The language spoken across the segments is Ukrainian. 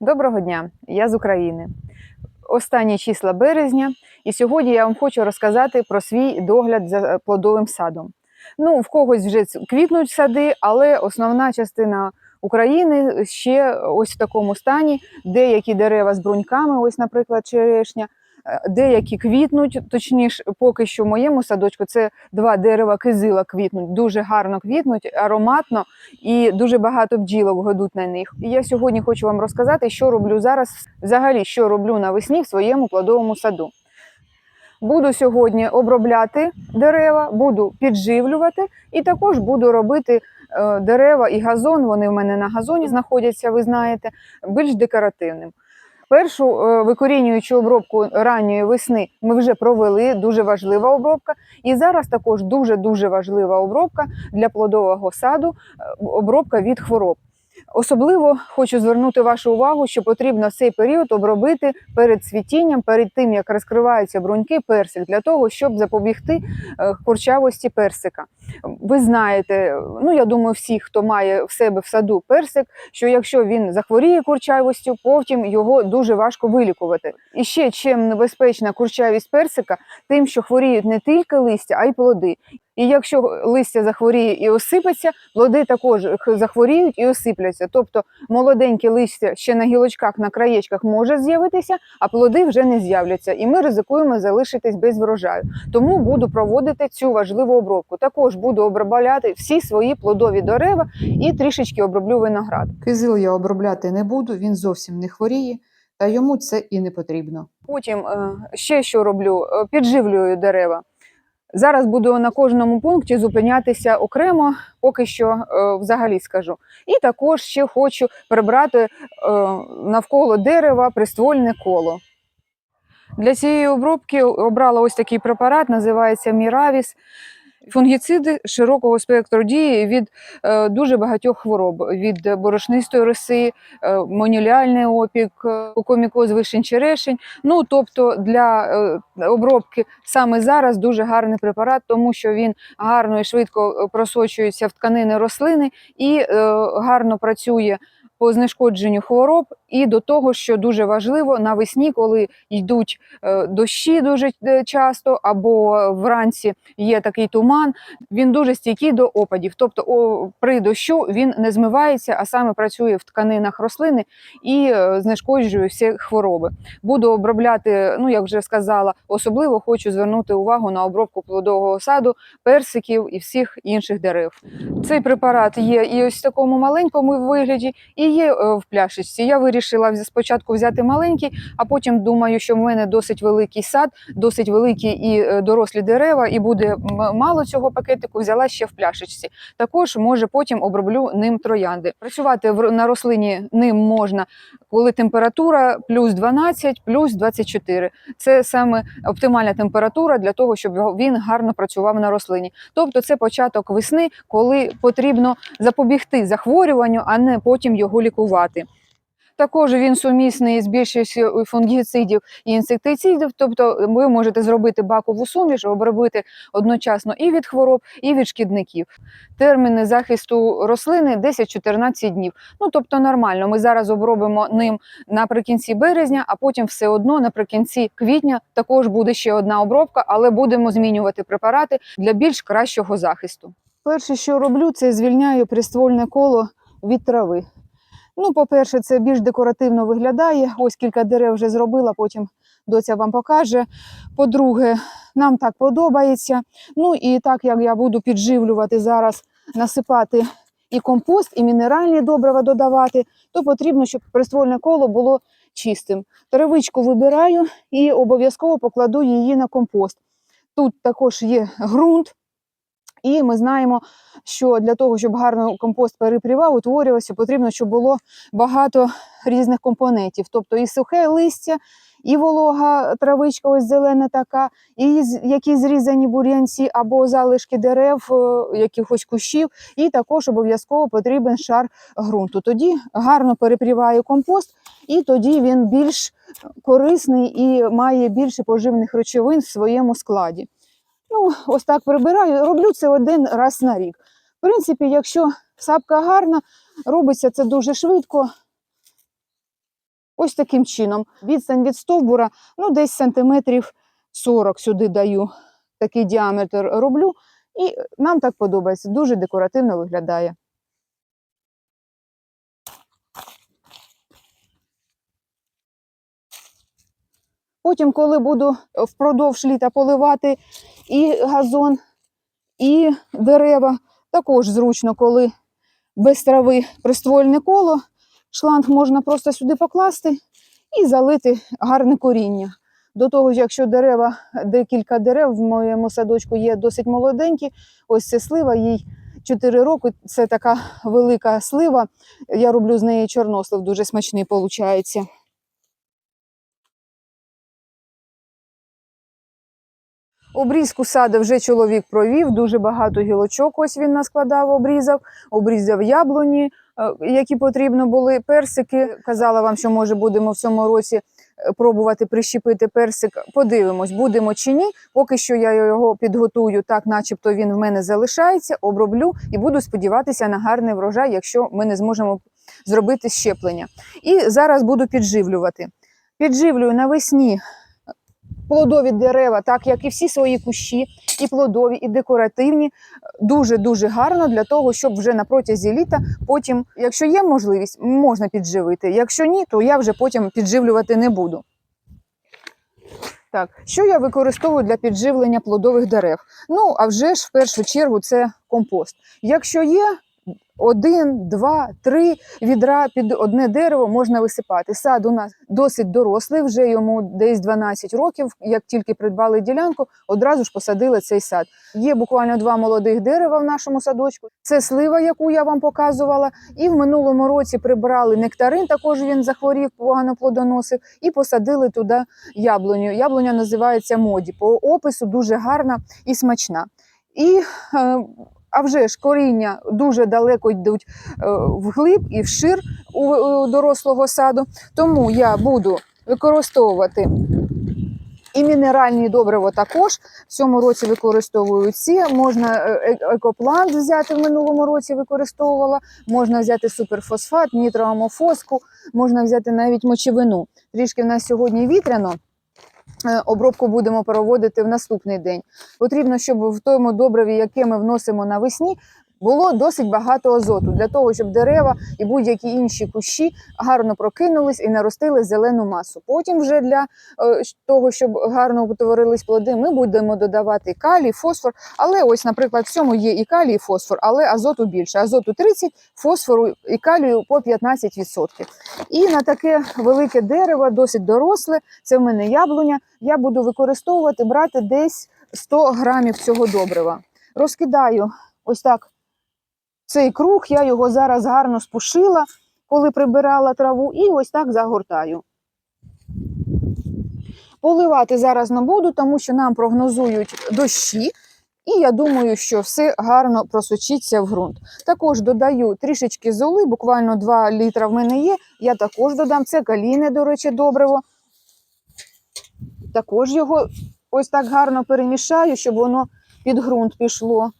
Доброго дня, я з України. Останні числа березня, і сьогодні я вам хочу розказати про свій догляд за плодовим садом. Ну, в когось вже квітнуть сади, але основна частина України ще ось в такому стані. Деякі дерева з бруньками, ось, наприклад, черешня, деякі квітнуть, точніше, поки що в моєму садочку це два дерева кизила квітнуть, дуже гарно квітнуть, ароматно і дуже багато бджілок годуть на них. І я сьогодні хочу вам розказати, що роблю зараз, взагалі, що роблю навесні в своєму плодовому саду. Буду сьогодні обробляти дерева, буду підживлювати і також буду робити е, дерева і газон. Вони в мене на газоні знаходяться, ви знаєте, більш декоративним. Першу е, викорінюючу обробку ранньої весни ми вже провели, дуже важлива обробка. І зараз також дуже дуже важлива обробка для плодового саду е, обробка від хвороб. Особливо хочу звернути вашу увагу, що потрібно цей період обробити перед цвітінням, перед тим як розкриваються бруньки персик, для того, щоб запобігти е, курчавості персика. Ви знаєте, ну я думаю, всі, хто має в себе в саду персик, що якщо він захворіє курчавостю, потім його дуже важко вилікувати. І ще чим небезпечна курчавість персика, тим, що хворіють не тільки листя, а й плоди. І якщо листя захворіє і осипеться, плоди також захворіють і осипляться. Тобто молоденьке листя ще на гілочках, на краєчках може з'явитися, а плоди вже не з'являться. І ми ризикуємо залишитись без врожаю. Тому буду проводити цю важливу обробку. Також буду обробляти всі свої плодові дерева і трішечки оброблю виноград. Кизил я обробляти не буду, він зовсім не хворіє, та йому це і не потрібно. Потім е, ще що роблю: Е, підживлюю дерева. Зараз буду на кожному пункті зупинятися окремо, поки що е, взагалі скажу. І також ще хочу прибрати е, навколо дерева приствольне коло. Для цієї обробки обрала ось такий препарат, називається Міравіс. Фунгіциди широкого спектру дії від е, дуже багатьох хвороб: від борошнистої роси, е, монюліальний опік, е, комікоз вишень черешень. Ну тобто для обробки саме зараз дуже гарний препарат, тому що він гарно і швидко просочується в тканини рослини і гарно працює по знешкодженню хвороб. І до того, що дуже важливо навесні, коли йдуть е, дощі дуже е, часто, або вранці є такий туман, він дуже стійкий до опадів. Тобто, о, при дощу він не змивається, а саме працює в тканинах рослини і е, знешкоджує всі хвороби. Буду обробляти, ну як вже сказала, особливо хочу звернути увагу на обробку плодового саду, персиків і всіх інших дерев. Цей препарат є і ось в такому маленькому вигляді, і є в пляшечці. Я вирішила спочатку взяти маленький, а потім думаю, що в мене досить великий сад, досить великі і е, дорослі дерева, і буде мало цього пакетику. Взяла ще в пляшечці. Також може потім оброблю ним троянди. Працювати на рослині ним можна, коли температура плюс 12, плюс 24. Це саме оптимальна температура для того, щоб він гарно працював на рослині. Тобто це початок весни, коли потрібно запобігти захворюванню, а не потім його лікувати. Також він сумісний з більшістю фунгіцидів і інсектицидів, тобто ви можете зробити бакову суміш, обробити одночасно і від хвороб, і від шкідників. Терміни захисту рослини 10-14 днів. Ну тобто нормально. Ми зараз обробимо ним наприкінці березня, а потім все одно наприкінці квітня також буде ще одна обробка, але будемо змінювати препарати для більш кращого захисту. Перше, що роблю, це звільняю приствольне коло від трави. Ну, по-перше, це більш декоративно виглядає. Ось кілька дерев вже зробила, потім доця вам покаже. По-друге, нам так подобається. Ну і так як я буду підживлювати зараз, насипати і компост, і мінеральні добрива додавати, то потрібно, щоб приствольне коло було чистим. Травичку вибираю і обов'язково покладу її на компост. Тут також є ґрунт. І ми знаємо, що для того, щоб гарно компост перепрівав, утворювався, потрібно, щоб було багато різних компонентів. Тобто і сухе листя, і волога травичка, ось зелена така, і якісь зрізані бур'янці або залишки дерев, е, якихось кущів, і також обов'язково потрібен шар ґрунту. Тоді гарно перепріває компост, і тоді він більш корисний і має більше поживних речовин в своєму складі. Ну, ось так прибираю. Роблю це один раз на рік. В принципі, якщо сапка гарна, робиться це дуже швидко. Ось таким чином. Відстань від стовбура, ну, десь сантиметрів 40 сюди даю. Такий діаметр роблю. І нам так подобається, дуже декоративно виглядає. Потім, коли буду впродовж літа поливати і газон, і дерева, також зручно, коли без трави приствольне коло, шланг можна просто сюди покласти і залити гарне коріння. До того якщо дерева, декілька дерев в моєму садочку є досить молоденькі, ось це слива, їй 4 роки, це така велика слива. Я роблю з неї чорнослив, дуже смачний виходить. Обрізку саду вже чоловік провів, дуже багато гілочок ось він наскладав, обрізав, обрізав яблуні, е, які потрібно були, персики. Казала вам, що може будемо в цьому році е, пробувати прищепити персик. Подивимось, будемо чи ні. Поки що я його підготую так, начебто він в мене залишається, оброблю і буду сподіватися на гарний врожай, якщо ми не зможемо зробити щеплення. І зараз буду підживлювати. Підживлюю навесні плодові дерева, так як і всі свої кущі, і плодові, і декоративні, дуже-дуже гарно для того, щоб вже на протязі літа потім, якщо є можливість, можна підживити. Якщо ні, то я вже потім підживлювати не буду. Так, що я використовую для підживлення плодових дерев? Ну, а вже ж в першу чергу це компост. Якщо є один, два, три відра під одне дерево можна висипати. Сад у нас досить дорослий, вже йому десь 12 років. Як тільки придбали ділянку, одразу ж посадили цей сад. Є буквально два молодих дерева в нашому садочку. Це слива, яку я вам показувала. І в минулому році прибрали нектарин. Також він захворів, погано плодоносив, і посадили туди яблуню. Яблуня називається моді. По опису дуже гарна і смачна. І е, а вже ж коріння дуже далеко йдуть е, вглиб і вшир у, у дорослого саду. Тому я буду використовувати і мінеральні добрива також. В цьому році використовую ці. Можна е, е- екоплант взяти в минулому році використовувала, можна взяти суперфосфат, нітроамофоску, можна взяти навіть мочевину. Трішки в нас сьогодні вітряно. Е, Обробку будемо проводити в наступний день. Потрібно, щоб в тому добриві, яке ми вносимо навесні, було досить багато азоту для того, щоб дерева і будь-які інші кущі гарно прокинулись і наростили зелену масу. Потім, вже для е, того, щоб гарно утворились плоди, ми будемо додавати калій, фосфор. Але ось, наприклад, в цьому є і калій, і фосфор, але азоту більше. Азоту 30, фосфору і калію по 15%. І на таке велике дерево, досить доросле, це в мене яблуня. Я буду використовувати, брати десь 100 грамів цього добрива. Розкидаю ось так цей круг, я його зараз гарно спушила, коли прибирала траву, і ось так загортаю. Поливати зараз не буду, тому що нам прогнозують дощі, і я думаю, що все гарно просочиться в ґрунт. Також додаю трішечки золи, буквально 2 літра в мене є. Я також додам це калійне, до речі, добриво. Також його ось так гарно перемішаю, щоб воно під ґрунт пішло.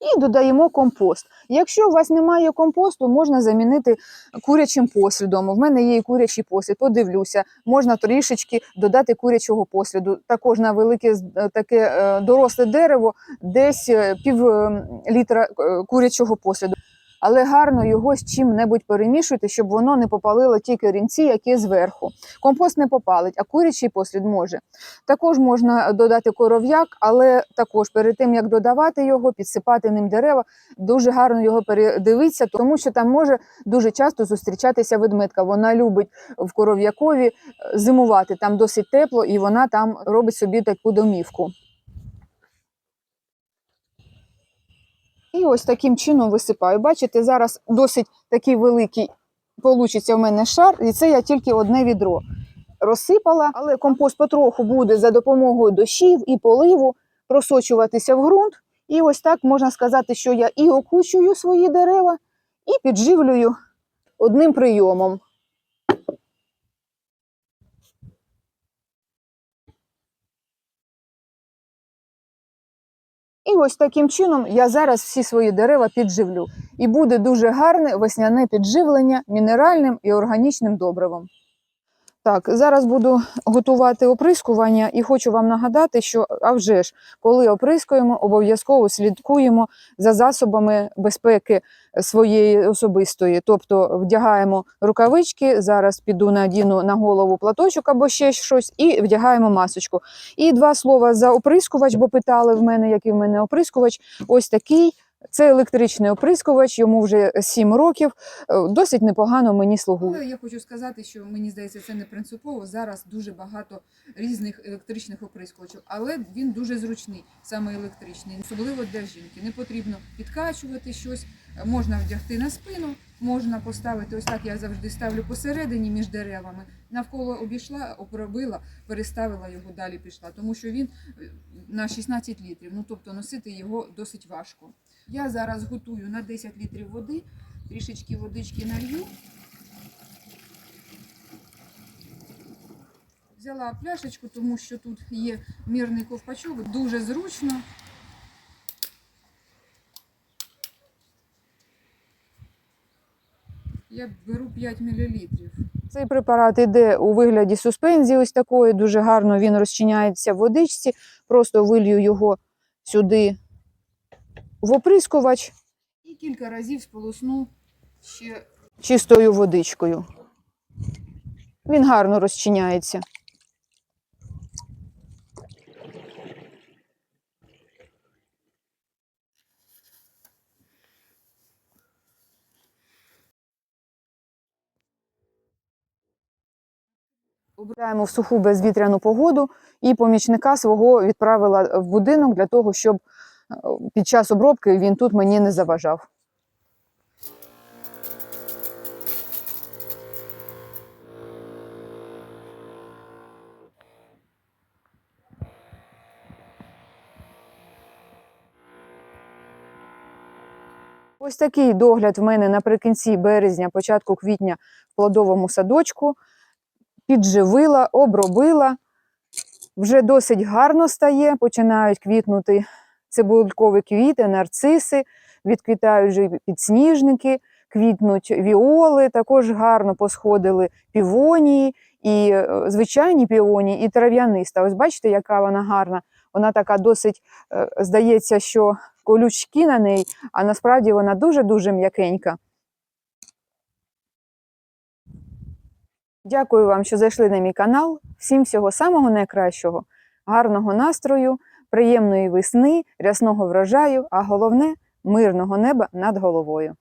І додаємо компост. Якщо у вас немає компосту, можна замінити курячим послідом. У мене є і курячий послід, подивлюся, можна трішечки додати курячого посліду. Також на велике е, таке е, доросле дерево, десь е, пів е, літра курячого посліду. Але гарно його з чим-небудь перемішуйте, щоб воно не попалило ті корінці, які зверху. Компост не попалить, а курячий послід може. Також можна додати коров'як, але також перед тим як додавати його, підсипати ним дерева, дуже гарно його передивитися, тому що там може дуже часто зустрічатися ведмедка. Вона любить в коров'якові е, зимувати. Там досить тепло, і вона там робить собі таку домівку. І ось таким чином висипаю. Бачите, зараз досить такий великий получиться в мене шар, і це я тільки одне відро розсипала, але компост потроху буде за допомогою дощів і поливу просочуватися в ґрунт. І ось так можна сказати, що я і окучую свої дерева, і підживлюю одним прийомом. І ось таким чином я зараз всі свої дерева підживлю. І буде дуже гарне весняне підживлення мінеральним і органічним добривом. Так, зараз буду готувати оприскування і хочу вам нагадати, що а вже ж, коли оприскуємо, обов'язково слідкуємо за засобами безпеки своєї особистої. Тобто вдягаємо рукавички, зараз піду надіну на голову платочок або ще щось, і вдягаємо масочку. І два слова за оприскувач, бо питали в мене, який в мене оприскувач. Ось такий. Це електричний оприскувач, йому вже 7 років. Е, Досить непогано мені слугує. Але я хочу сказати, що мені здається, це не принципово. Зараз дуже багато різних електричних оприскувачів, але він дуже зручний, саме електричний, особливо для жінки. Не потрібно підкачувати щось, можна вдягти на спину, можна поставити ось так. Я завжди ставлю посередині між деревами. Навколо обійшла, обробила, переставила його далі. Пішла, тому що він е, на 16 літрів. Ну тобто носити його досить важко. Я зараз готую на 10 літрів води, трішечки водички налью. Взяла пляшечку, тому що тут є мірний ковпачок, дуже зручно. Я беру 5 мл. Цей препарат йде у вигляді суспензії, ось такої, дуже гарно він розчиняється в водичці. Просто вилью його сюди в оприскувач І кілька разів сполосну ще чистою водичкою. Він гарно розчиняється. Обираємо в суху безвітряну погоду і помічника свого відправила в будинок для того, щоб під час обробки він тут мені не заважав. Ось такий догляд в мене наприкінці березня, початку квітня в плодовому садочку. Підживила, обробила. Вже досить гарно стає, починають квітнути цибулькові квіти, нарциси, відквітають вже підсніжники, квітнуть віоли, також гарно посходили півонії, і е, звичайні півонії, і трав'яниста. Ось бачите, яка вона гарна. Вона така досить, е, здається, що колючки на неї, а насправді вона дуже-дуже м'якенька. Дякую вам, що зайшли на мій канал. Всім всього самого найкращого, гарного настрою, приємної весни, рясного врожаю, а головне мирного неба над головою.